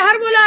হারবো না